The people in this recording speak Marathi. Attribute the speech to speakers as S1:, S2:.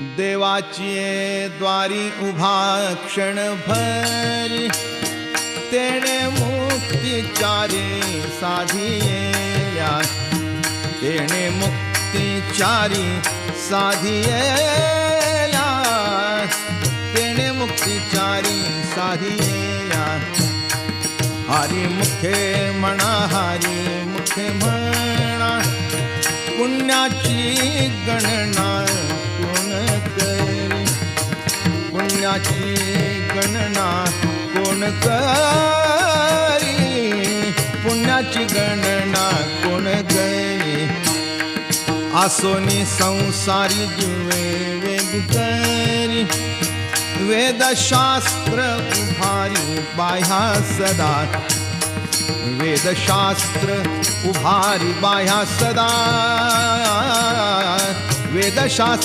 S1: देवाची द्वारी उभा क्षण भरी तेणे मुक्तिचारी साधिया तेणे मुक्तिचारी साधिया तेणे मुक्तिचारी साधिया हरी मुखे म्हणा हरी मुखे म्हणा पुण्याची गणना पुण्याची गणना कोण करी? पुण्याची गणना कोण करी? आसोनी संसारी जीवे वेग करी. वेदशास्त्र उभारी बाह्या सदा. वेदशास्त्र उभारी बाह्या सदा. वेदशास्त्र